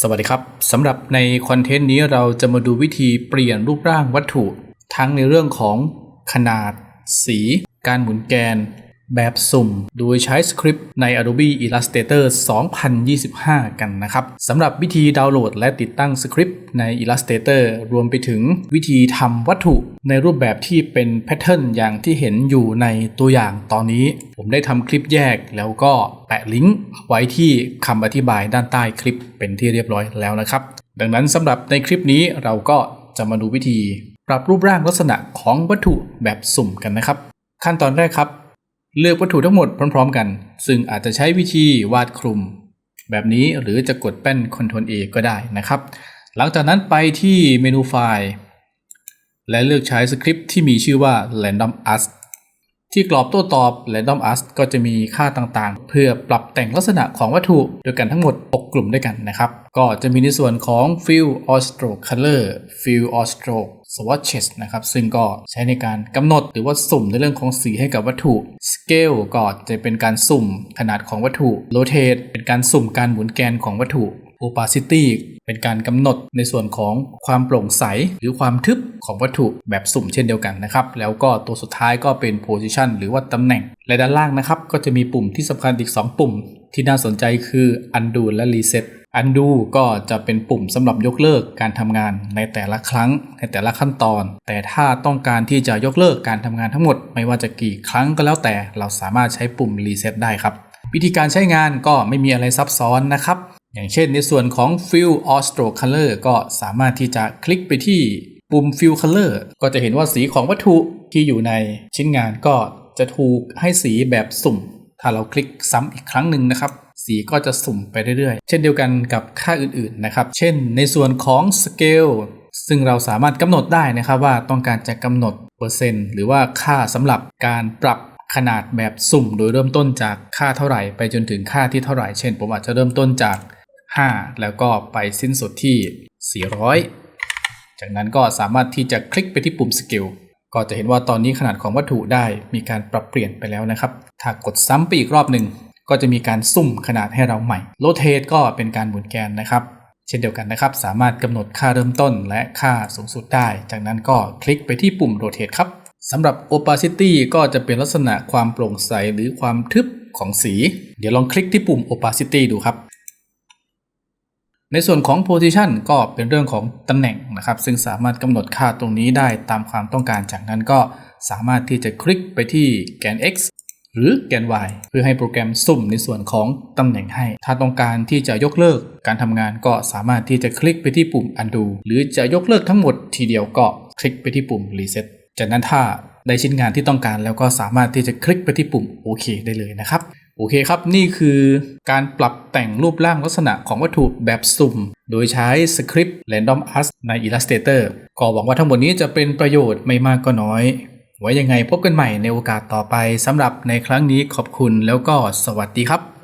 สวัสดีครับสำหรับในคอนเทนต์นี้เราจะมาดูวิธีเปลี่ยนรูปร่างวัตถุ ทั้งในเรื่องของขนาด สี การหมุนแกน แบบสุ่ม โดยใช้สคริปต์ใน Adobe Illustrator 2025 กันนะครับสำหรับวิธีดาวน์โหลดและติดตั้งสคริปต์ใน Illustrator รวมไปถึงวิธีทำวัตถุในรูปแบบที่เป็นแพทเทิร์นอย่างที่เห็นอยู่ในตัวอย่างตอนนี้ ผมได้ทำคลิปแยกแล้วก็แปะลิงก์ไว้ที่คำอธิบายด้านใต้คลิปเป็นที่เรียบร้อยแล้วนะครับ ดังนั้นสำหรับในคลิปนี้เราก็จะมาดูวิธี ปรับรูปร่างลักษณะของวัตถุแบบสุ่มกันนะครับ ขั้นตอนแรกครับ เลือกวัตถุทั้งหมดพร้อม ๆ กัน ซึ่งอาจจะใช้วิธีวาดคลุม แบบนี้หรือจะกดแป้น Ctrl A ก็ได้นะครับ หลังจากนั้นไปที่เมนูไฟล์ และเลือกใช้สคริปต์ที่มีชื่อว่า Random As ที่กรอบโต้ตอบ Random As ก็จะมีค่าต่างๆ เพื่อปรับแต่งลักษณะของวัตถุด้วยกันทั้งหมด 6 กลุ่มด้วยกันนะครับ ก็จะมีในส่วนของ Fill or Stroke Color Fill or Stroke Swatches นะครับ ซึ่งก็ใช้ในการกำหนดหรือว่าสุ่มในเรื่องของสีให้กับวัตถุ Scale ก็จะเป็นการสุ่มขนาดของวัตถุ Rotate เป็นการสุ่มการหมุนแกนของวัตถุ opacity เป็นการกำหนดในส่วนของความโปร่งใสหรือความทึบของวัตถุแบบสุ่มเช่นเดียวกันนะครับ แล้วก็ตัวสุดท้ายก็เป็น position หรือว่าตำแหน่ง และด้านล่างนะครับ ก็จะมีปุ่มที่สำคัญอีก 2 ปุ่ม ที่น่าสนใจคือ undo และ reset undo ก็จะเป็นปุ่มสำหรับยกเลิกการทำงานในแต่ละครั้งในแต่ละขั้นตอน แต่ถ้าต้องการที่จะยกเลิกการทำงานทั้งหมด ไม่ว่าจะกี่ครั้งก็แล้วแต่เราสามารถใช้ปุ่ม reset ได้ครับ วิธีการใช้งานก็ไม่มีอะไรซับซ้อนนะครับ อย่างเช่นในส่วนของ Fill or Stroke Color ก็สามารถที่จะคลิกไปที่ปุ่ม Fill Color ก็จะเห็นว่าสีของวัตถุที่อยู่ในชิ้นงานก็จะถูกให้สีแบบสุ่ม ถ้าเราคลิกซ้ำอีกครั้งหนึ่งนะครับ สีก็จะสุ่มไปเรื่อยๆ เช่นเดียวกันกับค่าอื่นๆนะครับ เช่นในส่วนของ Scale ซึ่งเราสามารถกำหนดได้นะครับว่าต้องการจะกำหนดเปอร์เซ็นต์หรือว่าค่าสำหรับการปรับขนาดแบบสุ่มโดยเริ่มต้นจากค่าเท่าไหร่ ไปจนถึงค่าที่เท่าไหร่ เช่น ผมอาจจะเริ่มต้นจาก 5 แล้วก็ไปสิ้นสุดที่ 400 จากนั้นก็สามารถที่จะคลิกไปที่ปุ่ม Scale ก็จะเห็นว่าตอนนี้ขนาดของวัตถุได้มีการปรับเปลี่ยนไปแล้วนะครับ ถ้ากดซ้ำไปอีกรอบหนึ่ง ก็จะมีการสุ่มขนาดให้เราใหม่ Rotate ก็เป็นการหมุนแกนนะครับ เช่นเดียวกันนะครับ สามารถกำหนดค่าเริ่มต้นและค่าสูงสุดได้ จากนั้นก็คลิกไปที่ปุ่ม Rotate ครับสำหรับ opacity ก็จะเป็นลักษณะความโปร่งใสหรือความทึบของสี เดี๋ยวลองคลิกที่ปุ่ม opacity ดูครับ ในส่วนของ position ก็เป็นเรื่องของตำแหน่งนะครับ ซึ่งสามารถกำหนดค่าตรงนี้ได้ตามความต้องการ จากนั้นก็สามารถที่จะคลิกไปที่แกน x หรือแกน y เพื่อให้โปรแกรมสุ่มในส่วนของตำแหน่งให้ ถ้าต้องการที่จะยกเลิกการทำงานก็สามารถที่จะคลิกไปที่ปุ่ม undo หรือจะยกเลิกทั้งหมดทีเดียวก็คลิกไปที่ปุ่ม reset จากนั้นถ้าได้ชิ้นงานที่ต้องการแล้วก็สามารถที่จะคลิกไปที่ปุ่มโอเคได้เลยนะครับโอเคครับ นี่คือการปรับแต่งรูปร่างลักษณะของวัตถุแบบสุ่ม โดยใช้สคริปต์ Random As ใน Illustrator ก็หวังว่าทั้งหมดนี้จะเป็นประโยชน์ไม่มากก็น้อย ไว้ยังไงพบกันใหม่ในโอกาสต่อไปสำหรับในครั้งนี้ขอบคุณแล้วก็สวัสดีครับ